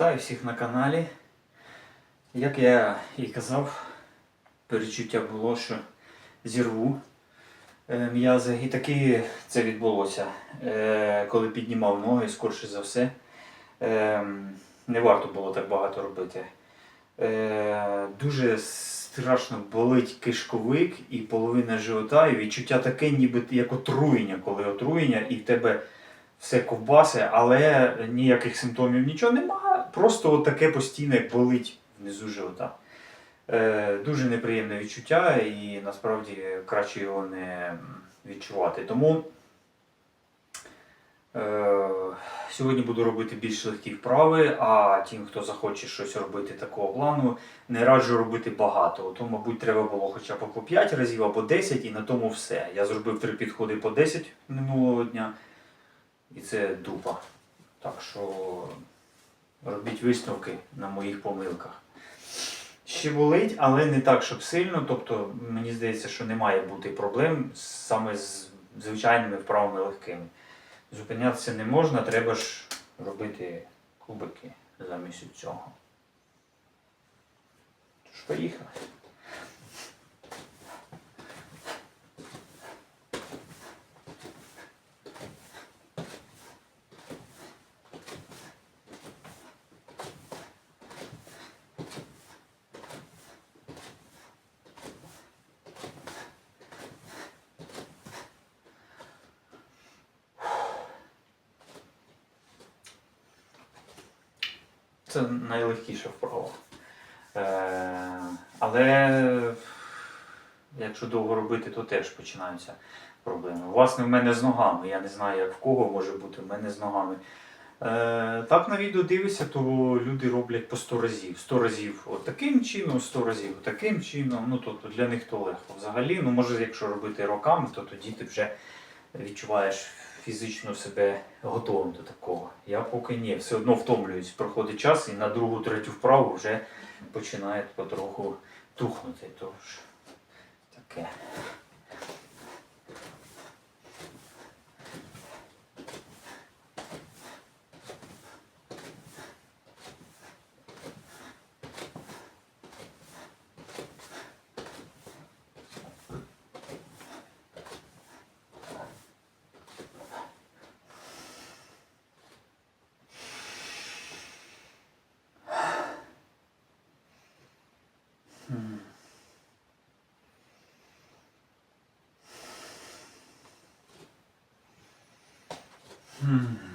Вітаю всіх на каналі. Як я і казав, перечуття було, що зірву е, м'язи. І таки це відбулося. Е, Коли піднімав ноги, скорше за все. Е, Не варто було так багато робити. Дуже страшно болить кишковик і половина живота, і відчуття таке, ніби як отруєння, коли отруєння, і в тебе все ковбаси, але ніяких симптомів нічого немає. Просто таке постійне болить внизу живота. Е, дуже неприємне відчуття, і насправді краще його не відчувати. Тому е, сьогодні буду робити більш легкі вправи, а тим, хто захоче щось робити такого плану, не раджу робити багато. То, мабуть, треба було хоча б по 5 разів або 10, і на тому все. Я зробив три підходи по 10 минулого дня. І це дупа. Так що робіть висновки на моїх помилках. Ще болить, але не так, щоб сильно. Тобто, мені здається, що не має бути проблем саме з звичайними вправами легкими. Зупинятися не можна, треба ж робити кубики замість цього. Тож, поїхали. Це найлегкіша вправа. Е, але якщо довго робити, то теж починаються проблеми. Власне, в мене з ногами. Я не знаю, як в кого може бути, в мене з ногами. Е, так на відео дивишся, то люди роблять по 100 разів. 100 разів таким чином, 100 разів таким чином. Ну, тобто для них то легко. Взагалі, ну може, якщо робити роками, то тоді ти вже відчуваєш фізично себе готовим до такого. Я поки ні, все одно втомлююсь. Проходить час і на другу, третю вправу вже починає потроху тухнути. Тож таке. Hmm.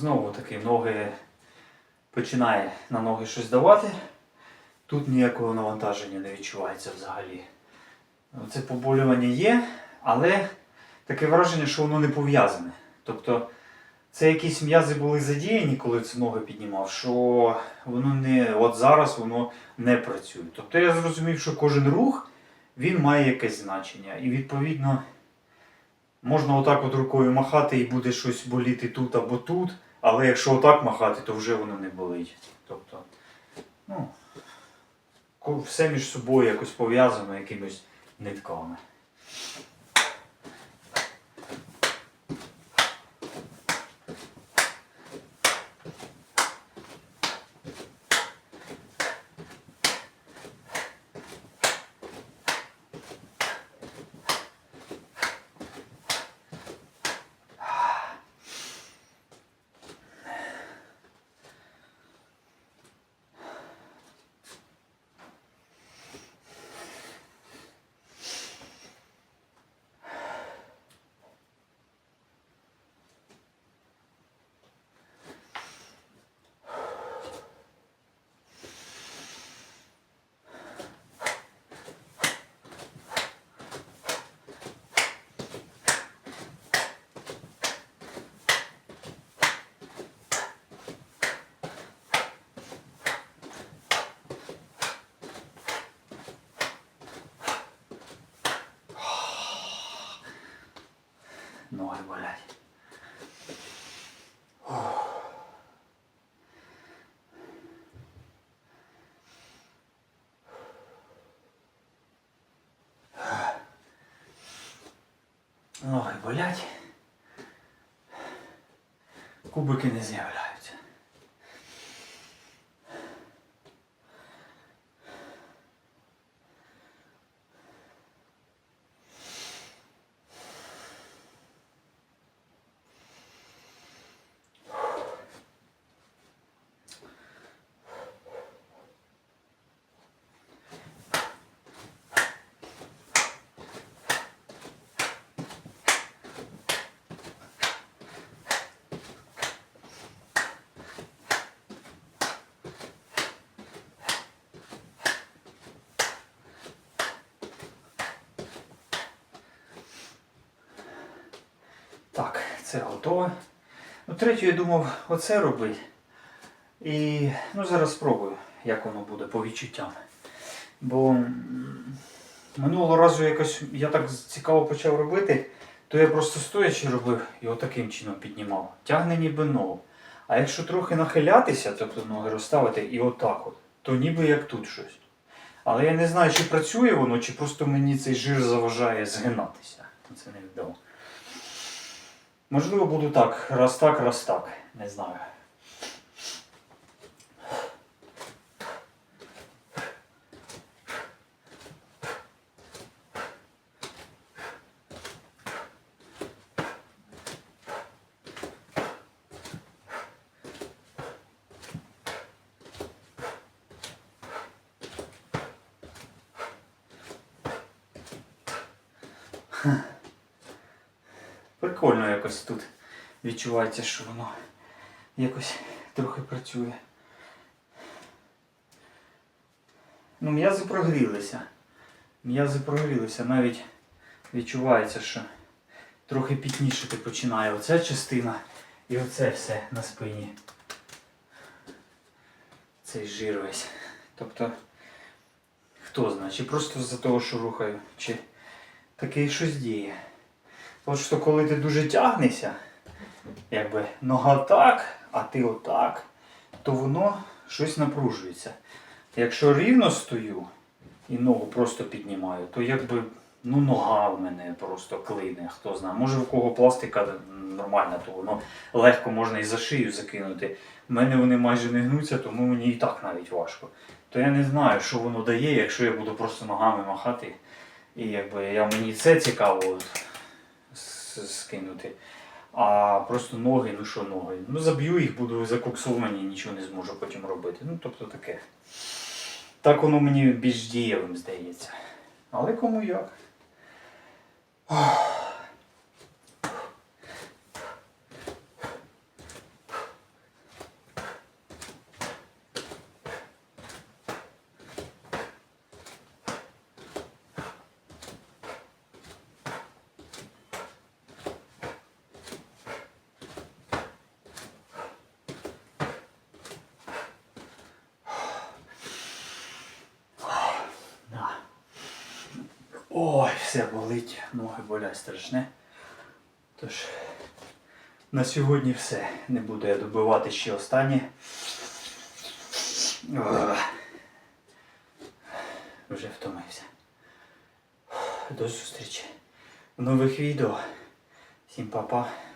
Знову таки ноги починає на ноги щось давати. Тут ніякого навантаження не відчувається взагалі. Це поболювання є, але таке враження, що воно не пов'язане. Тобто це якісь м'язи були задіяні, коли це ноги піднімав, що воно не от зараз воно не працює. Тобто я зрозумів, що кожен рух він має якесь значення. І відповідно можна отак от рукою махати і буде щось боліти тут або тут. Але якщо отак махати, то вже воно не болить. Тобто, ну, все між собою якось пов'язано якимись нитками. Ноги болять. Ноги болять. Кубики не з'являються. Так, це готове. Ну, третю я думав оце робити. І ну, зараз спробую, як воно буде по відчуттям. Бо минулого разу якось я так цікаво почав робити, то я просто стоячи робив і отаким чином піднімав. Тягне ніби ногу. А якщо трохи нахилятися, тобто ноги розставити і отак от, то ніби як тут щось. Але я не знаю, чи працює воно, чи просто мені цей жир заважає згинатися. Це невідомо. Можливо, буду так, раз так, раз так. Не знаю. Прикольно якось тут відчувається, що воно якось трохи працює. Ну, м'язи прогрілися. М'язи прогрілися. Навіть відчувається, що трохи пітнішити починає оця частина і оце все на спині. Цей жир весь. Тобто, хто знає, чи просто з-за того, що рухаю, чи таке щось діє. От що коли ти дуже тягнешся, якби нога так, а ти отак, то воно щось напружується. Якщо рівно стою і ногу просто піднімаю, то якби ну, нога в мене просто клине, хто знає. Може в кого пластика нормальна, то воно легко можна і за шию закинути. У мене вони майже не гнуться, тому мені і так навіть важко. То я не знаю, що воно дає, якщо я буду просто ногами махати. І якби я мені це цікаво скинути. А просто ноги, ну що ноги. Ну заб'ю їх, буду закоксовані, нічого не зможу потім робити. Ну тобто таке. Так воно мені більш дієвим здається. Але кому як. Да. Все болить, ноги болять страшне. Тож, на сьогодні все. Не буду я добивати ще останнє. Вже втомився. До зустрічі в нових відео. Всім па-па.